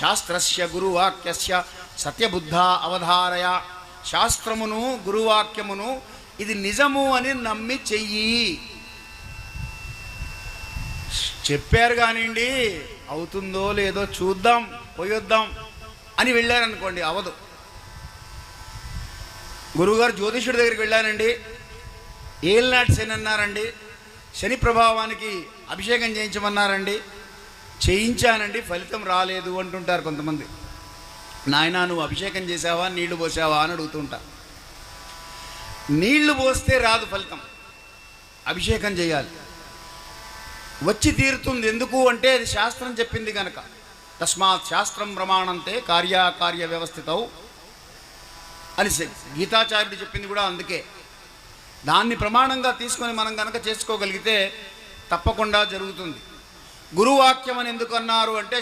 శాస్త్రస్య గురువాక్యస్య సత్యబుద్ధ అవధారయ. శాస్త్రమును గురువాక్యమును ఇది నిజము అని నమ్మి చెయ్యి. చెప్పారు కానివ్వండి అవుతుందో లేదో చూద్దాం పోయొద్దాం అని వెళ్ళారనుకోండి అవదు. గురువుగారు జ్యోతిషుడి దగ్గరికి వెళ్ళానండి ఏలినాటి శని అన్నారండి. శని ప్రభావానికి అభిషేకం చేయించమన్నారండి. చేయించానండి ఫలితం రాలేదు అంటుంటారు కొంతమంది. నాయన నువ్వు అభిషేకం చేసావా నీళ్ళు పోసావా? అని అడుగుతుంటా నీళ్ళు పోస్తే రాదు ఫలితం. అభిషేకం చేయాలి. వచ్చి తీరుతుంది ఎందుకు అంటే అది శాస్త్రం చెప్పింది కనుక తస్మాత్ శాస్త్రం ప్రమాణంతే కార్యాకార్య వ్యవస్థితవు అని గీతాచార్యుడు చెప్పింది కూడా అందుకే. దాన్ని ప్రమాణంగా తీసుకొని మనం కనుక చేసుకోగలిగితే తప్పకుండా జరుగుతుంది. గురువాక్యం అని ఎందుకు అన్నారు అంటే